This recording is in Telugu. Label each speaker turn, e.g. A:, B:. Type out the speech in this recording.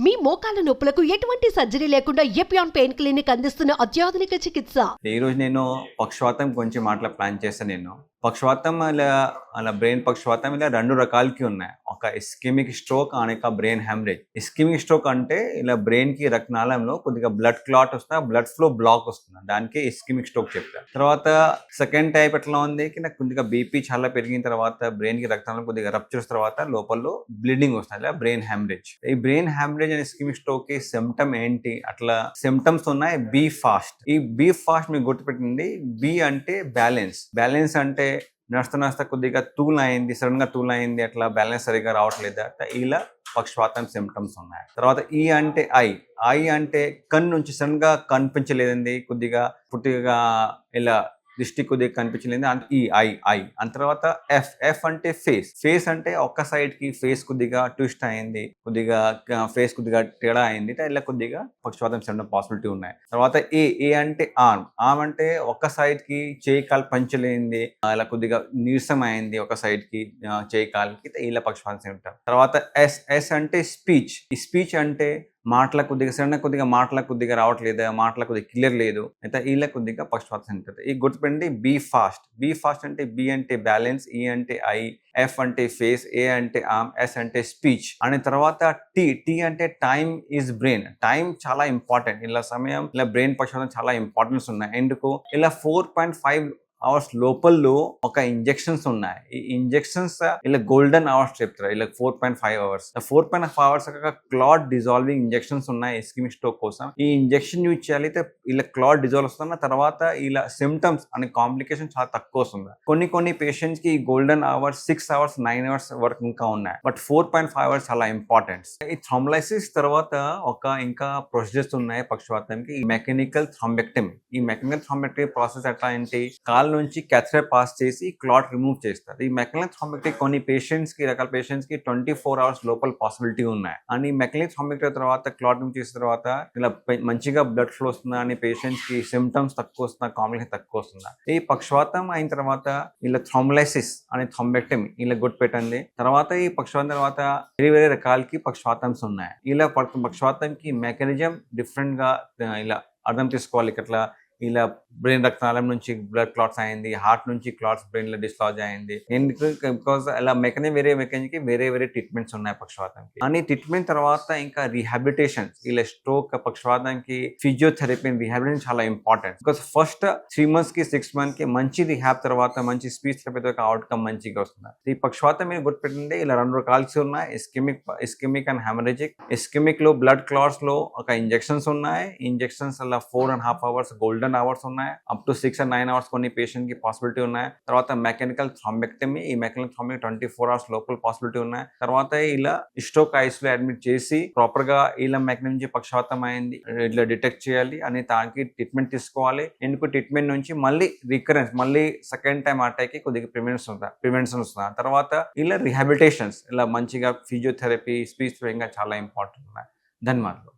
A: మీ మోకాల నొప్పులకు ఎటువంటి సర్జరీ లేకుండా ఎపియాన్ పెయిన్ క్లినిక్ అందిస్తున్న అత్యాధునిక చికిత్స?
B: ఈ రోజు నేను పక్షవాతం గురించి మాటల ప్లాన్ చేశాను నేను. పక్షవాతం అలా అలా బ్రెయిన్ పక్షవాతం ఇలా రెండు రకాలకి ఉన్నాయి. ఒక ఇస్కిమిక్ స్ట్రోక్ అనేక బ్రెయిన్ హ్యామరేజ్ ఇస్కిమిక్ స్ట్రోక్ అంటే ఇలా బ్రెయిన్కి రక్తనాళంలో కొద్దిగా బ్లడ్ క్లాట్ వస్తుంది బ్లడ్ ఫ్లో బ్లాక్ వస్తుంది. దానికి ఇస్కిమిక్ స్ట్రోక్ చెప్తారు. తర్వాత సెకండ్ టైప్ ఎట్లా ఉంది? కి నాకు కొద్దిగా బీపీ చాలా పెరిగిన తర్వాత బ్రెయిన్కి కొద్దిగా రప్చర్స్ తర్వాత లోపల బ్లీడింగ్ వస్తుంది ఇలా బ్రెయిన్ హ్యామరేజ్ ఈ బ్రెయిన్ హ్యామరేజ్ అండ్ ఇస్కిమిక్ స్ట్రోక్కి సిమ్టమ్ ఏంటి? అట్లా సిమ్టమ్స్ ఉన్నాయి బీ ఫాస్ట్. ఈ బీ ఫాస్ట్ మీకు గుర్తుపెట్టింది బి అంటే బ్యాలెన్స్. బ్యాలెన్స్ అంటే నడుస్తా నడుస్తా కొద్దిగా తూలు అయింది సడన్గా అయింది అట్లా బ్యాలెన్స్ సరిగా రావట్లేదు? అట్లా ఇలా పక్షవాతం సిమ్టమ్స్ ఉన్నాయి. తర్వాత ఈ అంటే ఐ. ఐ అంటే కన్ను నుంచి సడన్గా కనిపించలేదండి. కొద్దిగా పుట్టిగా ఇలా దృష్టి కొద్దిగా కనిపించలేదు. ఈ ఐ ఐ. అంత తర్వాత ఎఫ్. ఎఫ్ అంటే ఫేస్. ఫేస్ అంటే ఒక్క సైడ్కి ఫేస్ కొద్దిగా ట్విస్ట్ అయింది. కొద్దిగా ఫేస్ కొద్దిగా తేడా అయింది. ఇలా కొద్దిగా పక్షపాతం చేయడం పాసిబిలిటీ ఉన్నాయి. తర్వాత ఏ ఏ అంటే ఆర్మ్. ఆర్మ్ అంటే ఒక్క సైడ్కి చేయి కాలు పంచలేంది ఇలా కొద్దిగా నీరసం అయింది ఒక సైడ్కి చేయి కాలుకి. ఇలా పక్షపాతం ఉంటారు తర్వాత ఎస్ ఎస్ అంటే స్పీచ్. ఈ స్పీచ్ అంటే మాటల కొద్దిగా సడన్ కొద్దిగా మాటల కొద్దిగా రావట్లేదు మాటల కొద్దిగా క్లియర్ లేదు అయితే వీళ్ళ కొద్దిగా పక్షపాతం ఉంటుంది ఈ గుర్తుపెట్టండి బీ ఫాస్ట్ బీ ఫాస్ట్ అంటే బి అంటే బ్యాలెన్స్ ఈ e అంటే ఐ ఎఫ్ అంటే ఫేస్ ఏ అంటే ఆమ్ ఎస్ అంటే స్పీచ్ అనే తర్వాత టీ టీ అంటే టైం ఈజ్ బ్రెయిన్ టైం చాలా ఇంపార్టెంట్ ఇలా సమయం ఇలా బ్రెయిన్ పక్షపాతం చాలా ఇంపార్టెన్స్ ఉన్నాయి. ఎందుకు? ఇలా ఫోర్ పాయింట్ ఫైవ్ అవర్స్ లోపల్లో ఒక ఇంజెక్షన్స్ ఉన్నాయి. ఈ ఇంజెక్షన్స్ ఇలా గోల్డెన్ అవర్స్ చెప్తారు. ఇలా four point five hours four point five hours clot dissolving injections ఉన్నాయి ఎస్కిమిక్ స్ట్రోక్ కోసం. ఈ ఇంజెక్షన్ యూజ్ చేయాలి అయితే ఇలా క్లాట్ డిజాల్వ్ వస్తున్న తర్వాత ఇలా సిమ్టమ్స్ అనే కాంప్లికేషన్ చాలా తక్కువ వస్తుంది. కొన్ని కొన్ని పేషెంట్స్కి golden hours six hours nine hours వరకు ఇంకా ఉన్నాయి. But four point five hours చాలా ఇంపార్టెంట్ ఈ థ్రాంబలైసిస్ తర్వాత ఒక ఇంకా ప్రొసీజర్స్ ఉన్నాయి పక్షవాతానికి ఈ మెకానికల్ థ్రాంబెక్టమీ ఈ మెకానికల్ థ్రాంబెక్టమీ ప్రాసెస్ ఎట్లా ఏంటి కాల్ నుంచి క్యాథరే పాస్ చేసి క్లాట్ రిమూవ్ చేస్తారు. ఈ మెకానికల్ థ్రాంబెక్టమీ కొన్ని పేషెంట్స్కి రకాల పేషెంట్స్కి ట్వంటీ ఫోర్ అవర్స్ లోపల పాసిబిలిటీ ఉన్నాయి. అని ఈ మెకానికల్ తర్వాత క్లాట్ రిమూవ్ చేసిన తర్వాత ఇలా మంచిగా బ్లడ్ ఫ్లో వస్తుందా అని పేషెంట్స్కి సిమ్టమ్స్ తక్కువ వస్తుందా కాంప్లికేషన్ తక్కువ వస్తుందా? ఈ పక్షవాతం అయిన తర్వాత ఇలా థ్రోమ్లైసిస్ అనే థ్రాంబెక్టమీ ఇలా గుర్తు పెట్టండి తర్వాత ఈ పక్షవాతం తర్వాత వేరే వేరే రకాలకి పక్షవాతంస్ ఉన్నాయి. ఇలా పక్షవాతంకి మెకానిజం డిఫరెంట్గా ఇలా అర్థం చేసుకోవాలి. ఇట్లా ఇలా బ్రెయిన్ రక్తనాళం నుంచి బ్లడ్ క్లాట్స్ అయింది హార్ట్ నుంచి క్లాట్స్ బ్రెయిన్లో డిస్లాజ్ అయింది. ఎందుకు? బికాస్ అలా మెకానిక్ వేరే మెకానిక్కి వేరే వేరే ట్రీట్మెంట్స్ ఉన్నాయి పక్షవాతానికి అని ట్రీట్మెంట్ తర్వాత ఇంకా రీహాబిలిటేషన్ ఇలా స్ట్రోక్ పక్షవాతానికి ఫిజియోథెరపీ రీహాబిలిటేషన్ చాలా ఇంపార్టెంట్ బికాస్ ఫస్ట్ త్రీ మంత్స్కి సిక్స్ మంత్కి మంచి రీహాబ్ తర్వాత మంచి స్పీచ్ థెరపీ ఒక అవుట్కమ్ మంచిగా వస్తుంది. ఈ పక్షవాతం మీరు గుర్తుపెట్టండి ఇలా రెండు రకాల్స్ ఉన్నాయి. ఇస్కెమిక్ ఇస్కెమిక్ అండ్ హెమరేజిక్ ఇస్కెమిక్లో బ్లడ్ క్లాట్స్లో ఒక ఇంజెక్షన్స్ ఉన్నాయి. ఇంజెక్షన్స్ అలా four and half hours golden hours ఉన్నాయి. Up to six and nine hours కొన్ని పేషెంట్కి పాసిబిలిటీ ఉన్నాయి. తర్వాత మెకానికల్ థ్రాంబెక్టమీ ఈ mechanical thrombectomy twenty four hours లోపల పాసిబిలిటీ ఉన్నాయి. తర్వాత ఇలా స్టోక్ ఐస్లో అడ్మిట్ చేసి ప్రాపర్గా ఇలా మెకానిక్ నుంచి పక్షవాతం అయింది. ఇట్లా డిటెక్ట్ చేయాలి అని దానికి ట్రీట్మెంట్ తీసుకోవాలి. ఎందుకు ట్రీట్మెంట్ నుంచి మళ్ళీ రికరెన్స్ మళ్ళీ సెకండ్ టైం అటాక్కి కొద్దిగా ప్రివెన్షన్ ఉందా ప్రివెన్షన్ వస్తుంది. తర్వాత ఇలా రిహాబిలిటేషన్స్ ఇలా మంచిగా ఫిజియోథెరపీ స్పీచ్ ఇంకా చాలా ఇంపార్టెంట్ ఉన్నాయి. ధన్యవాదాలు.